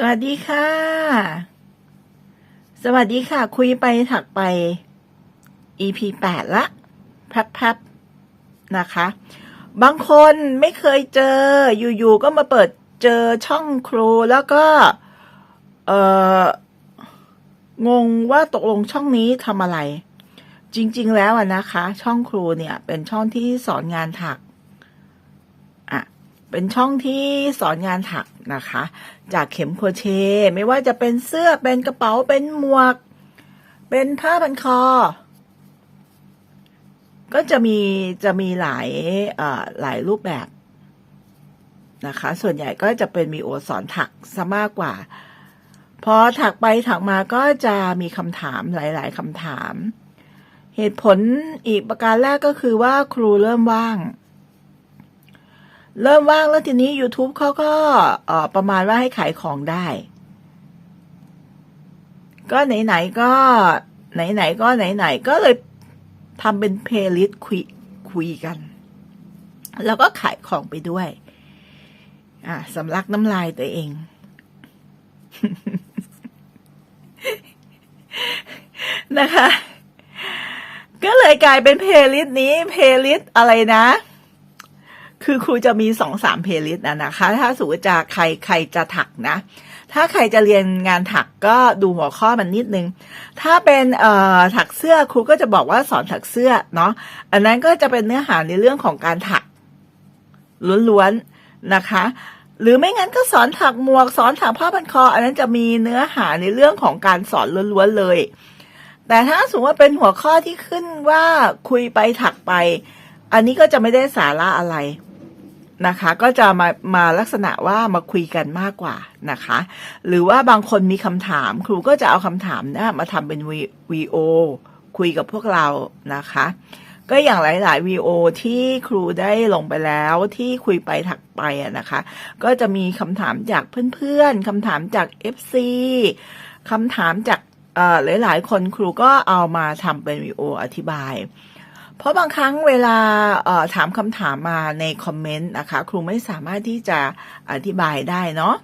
สวัสดีค่ะ สวัสดีค่ะ คุยไปถักไป EP แปดละแพับๆนะคะ บางคนไม่เคยเจอ อยู่ๆก็มาเปิดเจอช่องครูแล้วก็ เอองงว่าตกลงช่องนี้ทำอะไร จริง ๆ แล้วอะนะคะ ช่องครูเนี่ย เป็นช่องที่สอนงานถัก เป็นช่องที่สอนงานถักนะคะ จากเข็มโครเชต์ไม่ว่าจะเป็นเสื้อเป็นกระเป๋าเป็นหมวก เป็นผ้าพันคอ ก็จะมีจะมีหลายหลายรูปแบบนะคะ ส่วนใหญ่ก็จะเป็นมีโอสอนถักซะมากกว่า พอถักไปถักมาก็จะมีคำถามหลาย ๆคำถาม เหตุผลอีกประการแรกก็คือว่าครูเริ่มว่าง เริ่มว่างแล้วทีนี้ YouTube เขาก็ประมาณว่าให้ขายของได้ ก็ไหนๆก็ไหนๆก็ไหนๆก็เลยทำเป็นเพลย์ลิสต์คุยคุยกัน แล้วก็ขายของไปด้วย อะสำลักน้ำลายตัวเอง นะคะ ก็เลยกลายเป็นเพลย์ลิสต์นี้เพลย์ลิสต์อะไรนะ คือครูจะมีสองสามเพลย์ลิสต์นะนะคะ ถ้าสมมติจะใครใครจะถักนะ ถ้าใครจะเรียนงานถักก็ดูหัวข้อมันนิดนึง ถ้าเป็นเอ่อถักเสื้อครูก็จะบอกว่าสอนถักเสื้อเนาะ อันนั้นก็จะเป็นเนื้อหาในเรื่องของการถักล้วนๆนะคะ หรือไม่งั้นก็สอนถักหมวกสอนถักผ้าพันคอ อันนั้นจะมีเนื้อหาในเรื่องของการสอนล้วนๆเลย แต่ถ้าสมมติว่าเป็นหัวข้อที่ขึ้นว่าคุยไปถักไป อันนี้ก็จะไม่ได้สาระอะไร นะคะ ก็จะมามาลักษณะว่ามาคุยกันมากกว่านะคะ หรือว่าบางคนมีคำถามครูก็จะเอาคำถามนะมาทำเป็นวีโอคุยกับพวกเรานะคะ ก็อย่างหลายๆวีโอที่ครูได้ลงไปแล้วที่คุยไปถักไปอะนะคะ ก็จะมีคำถามจากเพื่อน ๆคำถามจาก FC คำถามจากเอ่อหลาย ๆ คนครูก็เอามาทำเป็นวีโออธิบาย เพราะบางครั้งเวลาถามคำถามมาในคอมเมนต์นะคะ ครูไม่สามารถที่จะอธิบายได้เนาะ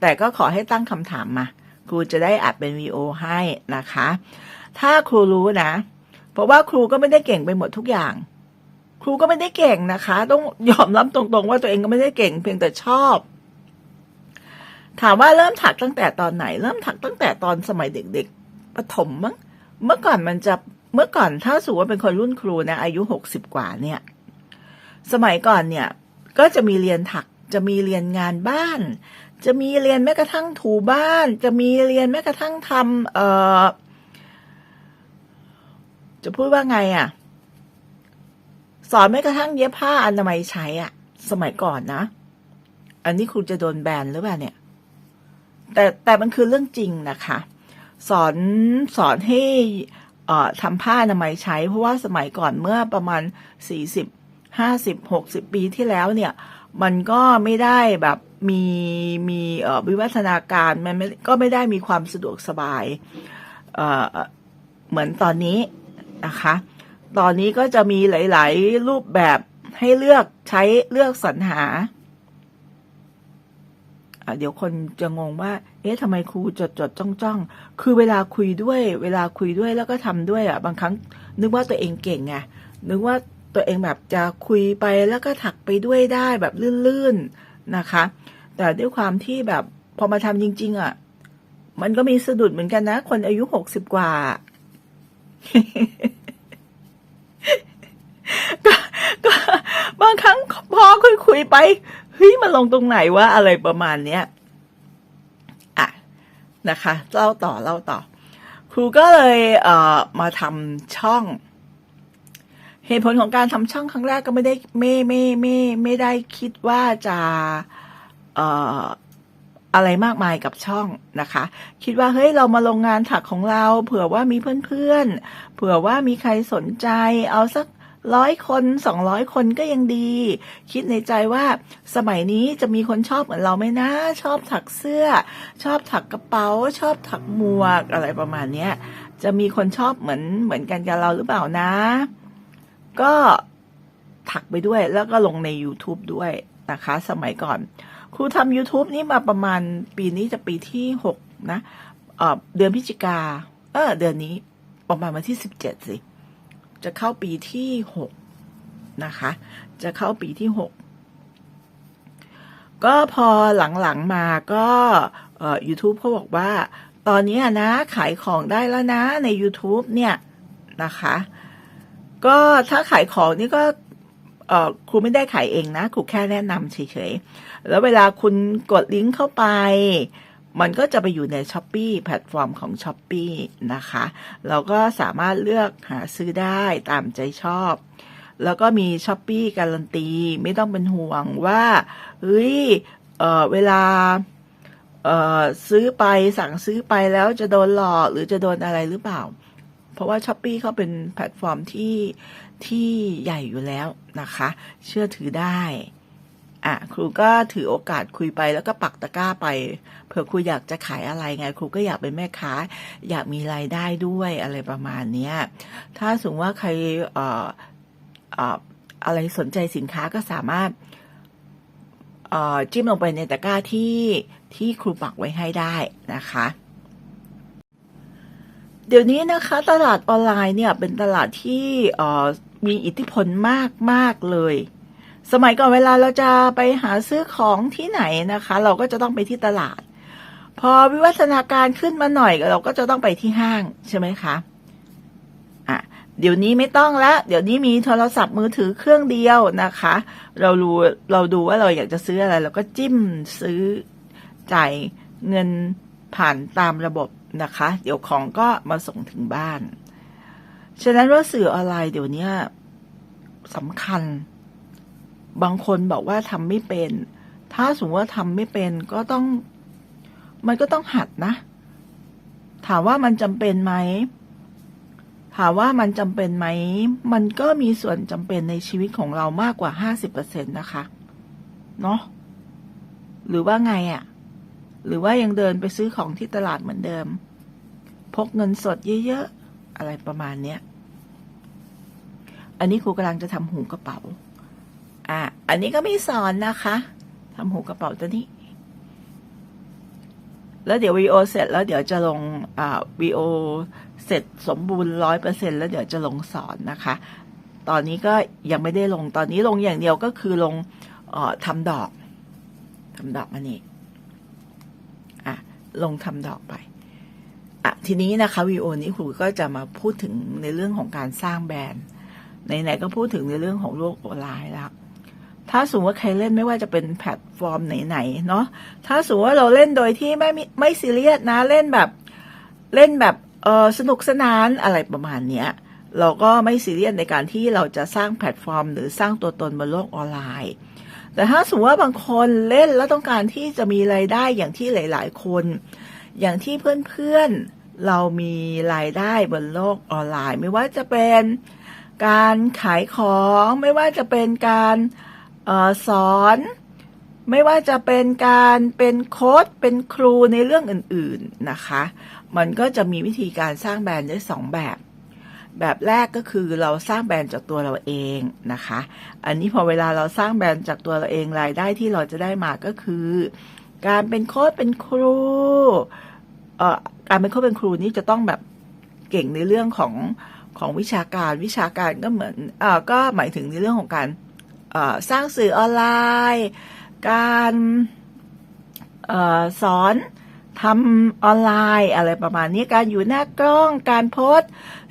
แต่ก็ขอให้ตั้งคำถามมา ครูจะได้อัดเป็นวีโอให้นะคะ ถ้าครูรู้นะ เพราะว่าครูก็ไม่ได้เก่งไปหมดทุกอย่าง ครูก็ไม่ได้เก่งนะคะ ต้องยอมรับตรงๆ ว่าตัวเองก็ไม่ได้เก่ง เพียงแต่ชอบ ถามว่าเริ่มถักตั้งแต่ตอนไหน เริ่มถักตั้งแต่ตอนสมัยเด็ก ๆประถมมั้งเมื่อก่อนมันจะ เมื่อก่อนถ้าสูว่าเป็นคนรุ่นครูนะ อายุหกสิบกว่าเนี่ย สมัยก่อนเนี่ย ก็จะมีเรียนถัก จะมีเรียนงานบ้าน จะมีเรียนแม้กระทั่งถูบ้าน จะมีเรียนแม้กระทั่งทำเอ่อ จะพูดว่าไงอะ่ะ สอนแม้กระทั่งเย็บผ้าอนามัยใช้อะ่ะ สมัยก่อนนะ อันนี้ครูจะโดนแบนหรือเปล่าเนี่ย แต่แต่มันคือเรื่องจริงนะคะ สอนสอนให้ ทำผ้าอนามัยใช้ เพราะว่าสมัยก่อนเมื่อประมาณสี่สิบห้าสิบหกสิบปีที่แล้วเนี่ย มันก็ไม่ได้แบบมีมีวิวัฒนาการมันก็ไม่ได้มีความสะดวกสบายเเหมือนตอนนี้นะคะ ตอนนี้ก็จะมีหลาย ๆ รูปแบบให้เลือกใช้เลือกสรรหา เดี๋ยวคนจะงงว่า เอ๊ะทำไมครูจดจดจ้องจ้องคือเวลาคุยด้วย เวลาคุยด้วยแล้วก็ทำด้วยอะ บางครั้ง นึกว่าตัวเองเก่งไง นึกว่าตัวเองแบบจะคุยไปแล้วก็ถักไปด้วยได้แบบลื่นๆนะคะ แต่ด้วยความที่แบบพอมาทำจริง ๆอะ มันก็มีสะดุดเหมือนกันนะ คนอายุหกสิบกว่าก็บางครั้งพอคุยคุยๆไป เฮ้ยมันลงตรงไหนวะอะไรประมาณเนี้ยอะนะคะเล่าต่อเล่าต่อ ครูก็เลยเอ่อมาทำช่อง เหตุผลของการทำช่องครั้งแรกก็ไม่ได้ไม่ไม่ไม่ไม่ได้คิดว่าจะเอ่ออะไรมากมายกับช่องนะคะ คิดว่าเฮ้ยเรามาลงงานถักของเรา เผื่อว่ามีเพื่อนๆเผื่อว่ามีใครสนใจ เอาสัก ร้อยคนสองร้อยคนก็ยังดี คิดในใจว่าสมัยนี้จะมีคนชอบเหมือนเราไหมนะ ชอบถักเสื้อ ชอบถักกระเป๋า ชอบถักหมวกอะไรประมาณเนี้ยจะมีคนชอบเหมือนเหมือนกันกับเราหรือเปล่านะ ก็ถักไปด้วยแล้วก็ลงใน YouTube ด้วยนะคะ สมัยก่อน ครูทำ YouTube นี่มาประมาณปีนี้จะปีที่หกนะเเดือนพฤศจิกา เออ เดือนนี้ประมาณวันที่สิบเจ็ดสิ จะเข้าปีที่หกนะคะ จะเข้าปีที่หกก็พอหลังๆมาก็เอ่อ YouTube เขาบอกว่า ตอนนี้นะขายของได้แล้วนะใน YouTube เนี่ยนะคะ ก็ถ้าขายของนี่ก็ครูไม่ได้ขายเองนะครูแค่แนะนำเฉยๆ แล้วเวลาคุณกดลิงก์เข้าไป มันก็จะไปอยู่ใน s h อ p e e แพลตฟอร์มของ s h อ p e e นะคะ เราก็สามารถเลือกหาซื้อได้ตามใจชอบ แล้วก็มีช้อปปี้การันตี ไม่ต้องเป็นห่วงว่าเฮ้ยเเวลาเซื้อไปสั่งซื้อไปแล้วจะโดนหลอกหรือจะโดนอะไรหรือเปล่า เพราะว่าช้อปปีเขาเป็นแพลตฟอร์มที่ที่ใหญ่อยู่แล้วนะคะ เชื่อถือได้ อะครูก็ถือโอกาสคุยไปแล้วก็ปักตะกร้าไปเผื่อครูอยากจะขายอะไรไง ครูก็อยากเป็นแม่ค้า อยากมีรายได้ด้วยอะไรประมาณเนี้ยถ้าสมมติว่าใครเอ่อเอ่ออะไรสนใจสินค้าก็สามารถเอ่อจิ้มลงไปในตะกร้าที่ที่ครูปักไว้ให้ได้นะคะเดี๋ยวนี้นะคะตลาดออนไลน์เนี่ยเป็นตลาดที่เออมีอิทธิพลมากมากเลย สมัยก่อนเวลาเราจะไปหาซื้อของที่ไหนนะคะ เราก็จะต้องไปที่ตลาด พอวิวัฒนาการขึ้นมาหน่อยเราก็จะต้องไปที่ห้างใช่ไหมคะอะเดี๋ยวนี้ไม่ต้องแล้วเดี๋ยวนี้มีโทรศัพท์มือถือเครื่องเดียวนะคะ เรารู้เราดูว่าเราอยากจะซื้ออะไร เราก็จิ้มซื้อจ่ายเงินผ่านตามระบบนะคะ เดี๋ยวของก็มาส่งถึงบ้าน ฉะนั้นว่าสื่อออนไลน์เดี๋ยวนี้สำคัญ บางคนบอกว่าทำไม่เป็น ถ้าสมมติว่าทำไม่เป็นก็ต้อง มันก็ต้องหัดนะ ถามว่ามันจำเป็นไหม ถามว่ามันจำเป็นไหม มันก็มีส่วนจำเป็นในชีวิตของเรามากกว่าห้าสิบเปอร์เซ็นตนะคะ เนาะ หรือว่าไงอะ่ะ หรือว่ายังเดินไปซื้อของที่ตลาดเหมือนเดิม พกเงินสดเยอะๆ อะไรประมาณเนี้ย อันนี้ครูกำลังจะทำหูกระเป๋า อะอันนี้ก็ไมีสอนนะคะทำหูกระเป๋าตัวนี้ แล้วเดี๋ยววีโอเสร็จแล้วเดี๋ยวจะลงอ่าวีโอเสร็จสมบูรณ์ร้อยเปอร์เซ็นแล้วเดี๋ยวจะลงสอนนะคะ ตอนนี้ก็ยังไม่ได้ลงตอนนี้ลงอย่างเดียวก็คือลงเอ่อทำดอกทำดอกมานี่อะลงทำดอกไปอะทีนี้นะคะวีโอนี้ครูก็จะมาพูดถึงในเรื่องของการสร้างแบรนด์ไหนๆก็พูดถึงในเรื่องของโลกออนไลน์แล้ว ถ้าสมมติว่าใครเล่นไม่ว่าจะเป็นแพลตฟอร์มไหนๆเนาะถ้าสมมติว่าเราเล่นโดยที่ไม่ไม่ซีเรียสนะเล่นแบบเล่นแบบเออสนุกสนานอะไรประมาณเนี้ยเราก็ไม่ซีเรียสในการที่เราจะสร้างแพลตฟอร์ม หรือสร้างตัวตนบนโลกออนไลน์ แต่ถ้าสมมติว่าบางคนเล่นแล้วต้องการที่จะมีไรายได้อย่างที่หลาย ๆ คน อย่างที่เพื่อนๆเรามีรายได้บนโลกออนไลน์ ไม่ว่าจะเป็นการขายของไม่ว่าจะเป็นการ สอนไม่ว่าจะเป็นการเป็นโค้ดเป็นครูในเรื่องอื่นๆนะคะ มันก็จะมีวิธีการสร้างแบรนด์ได้สองแบบ แบบแรกก็คือเราสร้างแบรนด์จากตัวเราเองนะคะ อันนี้พอเวลาเราสร้างแบรนด์จากตัวเราเองรายได้ที่เราจะได้มาก็คือ การเป็นโค้ดเป็นครูเอ่อการเป็นโค้ดเป็นครูนี่จะต้องแบบเก่งในเรื่องของของวิชาการวิชาการก็เหมือนเอ่อก็หมายถึงในเรื่องของการ สร้างสื่อออนไลน์ การออสอนทำออนไลน์อะไรประมาณนี้การอยู่หน้ากล้องการโพส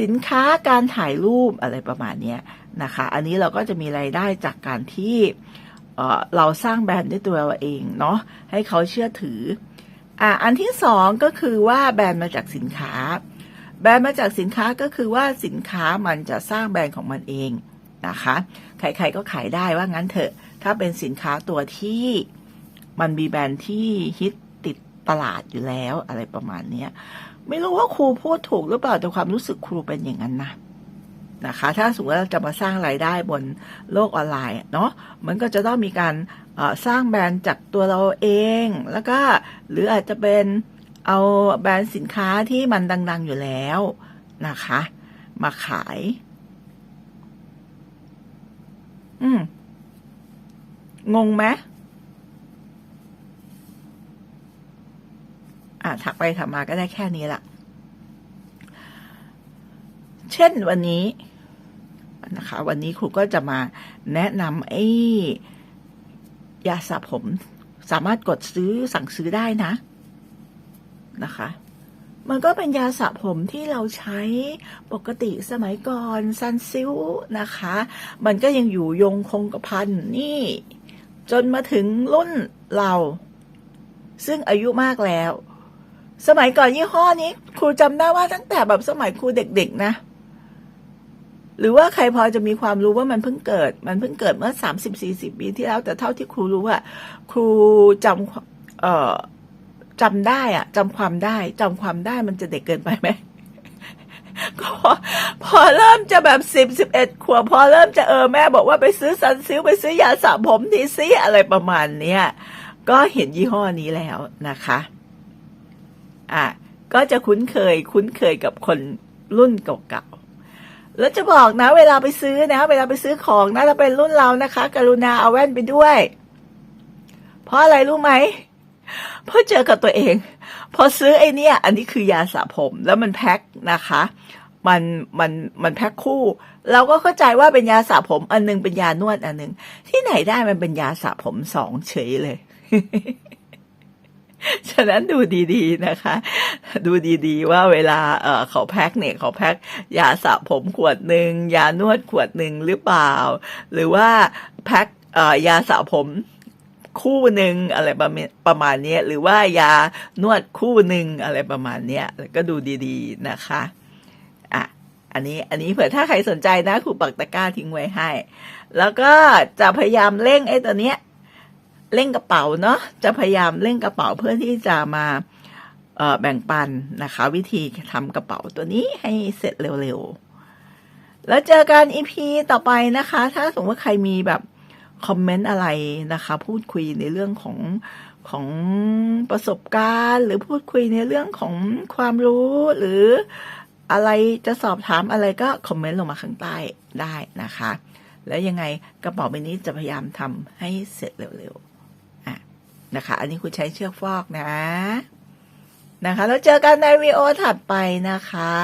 สินค้าการถ่ายรูปอะไรประมาณนี้นะคะ อันนี้เราก็จะมีไรายได้จากการที่เเราสร้างแบรนด์ด้วยตัวเราเองเนาะให้เขาเชื่อถืออะอันที่สองก็คือว่าแบรนด์มาจากสินค้า แบรนด์มาจากสินค้าก็คือว่าสินค้ามันจะสร้างแบรนด์ของมันเองนะคะ ใครๆก็ขายได้ว่างั้นเถอะ ถ้าเป็นสินค้าตัวที่มันมีแบรนด์ที่ฮิตติดตลาดอยู่แล้วอะไรประมาณเนี้ยไม่รู้ว่าครูพูดถูกหรือเปล่าแต่ความรู้สึกครูเป็นอย่างนั้นนะนะคะ ถ้าสมมติเราจะมาสร้างรายได้บนโลกออนไลน์เนาะมันก็จะต้องมีการสร้างแบรนด์จากตัวเราเอง แล้วก็หรืออาจจะเป็นเอาแบรนด์สินค้าที่มันดัง ๆอยู่แล้วนะคะ มาขาย อืม งงไหมอ่าถักไปถักมาก็ได้แค่นี้ละเช่นวันนี้นะคะ วันนี้ครูก็จะมาแนะนำไอ้ยาสระผม สามารถกดซื้อสั่งซื้อได้นะนะคะ มันก็เป็นยาสระผมที่เราใช้ปกติสมัยก่อนซันซิลนะคะ มันก็ยังอยู่ยงคงกระพันนี่ จนมาถึงรุ่นเรา ซึ่งอายุมากแล้ว สมัยก่อนยี่ห้อนี้ ครูจำได้ว่าตั้งแต่แบบสมัยครูเด็กๆนะ หรือว่าใครพอจะมีความรู้ว่ามันเพิ่งเกิด มันเพิ่งเกิดเมื่อสามสิบสี่สิบปีที่แล้ว แต่เท่าที่ครูรู้อะครูจำเอ่อ จำได้อะจำความได้จำความได้มันจะเด็กเกินไปไหมก็พอเริ่มจะแบบสิบสิบเอ็ดขวบพอเริ่มจะเออแม่บอกว่าไปซื้อซันซิลไปซื้อยาสระผมทีซิอะไรประมาณเนี้ยก็เห็นยี่ห้อนี้แล้วนะคะ อะก็จะคุ้นเคย คุ้นเคยกับคนรุ่นเก่าๆ แล้วจะบอกนะ เวลาไปซื้อนะ เวลาไปซื้อของนะถ้าเป็นรุ่นเรานะคะ กรุณาเอาแว่นไปด้วย เพราะอะไรรู้ไหม เพราะเจอกับตัวเอง พอซื้อไอ้เนี่ยอันนี้คือยาสระผมแล้วมันแพ็คนะคะ มันมันมันแพ็คคู่ เราก็เข้าใจว่าเป็นยาสระผม อันหนึงเป็นยานวดอันหนึง ที่ไหนได้มันเป็นยาสระผมสองเฉยเลยฉะนั้นดูดีๆนะคะ ดูดีๆว่าเวลาเออเขาแพ็คเนี่ยเขาแพ็คยาสระผมขวดหนึ่งยานวดขวดหนึ่งหรือเปล่า หรือว่าแพ็คเออยาสระผม คู่หนึ่งอะไรประมาณประมาณนี้หรือว่ายานวดคู่หนึ่งอะไรประมาณนี้แล้วก็ดูดีๆนะคะอะอันนี้อันนี้เผื่อถ้าใครสนใจนะครูปักตะกร้าทิ้งไว้ให้ แล้วก็จะพยายามเร่งไอ้ตัวเนี้ยเร่งกระเป๋าเนาะจะพยายามเร่งกระเป๋าเพื่อที่จะมาเอ่อแบ่งปันนะคะ วิธีทำกระเป๋าตัวนี้ให้เสร็จเร็วๆ แล้วเจอกันอีพีต่อไปนะคะ ถ้าสมมติว่าใครมีแบบ คอมเมนต์อะไรนะคะ พูดคุยในเรื่องของของประสบการณ์ หรือพูดคุยในเรื่องของความรู้หรืออะไรจะสอบถามอะไรก็คอมเมนต์ลงมาข้างใต้ได้นะคะ แล้วยังไงกระเป๋าใบนี้จะพยายามทำให้เสร็จเร็วๆอะนะคะ อันนี้คุณใช้เชือกฟอกนะนะคะ แล้วเจอกันในวีดีโอถัดไปนะคะ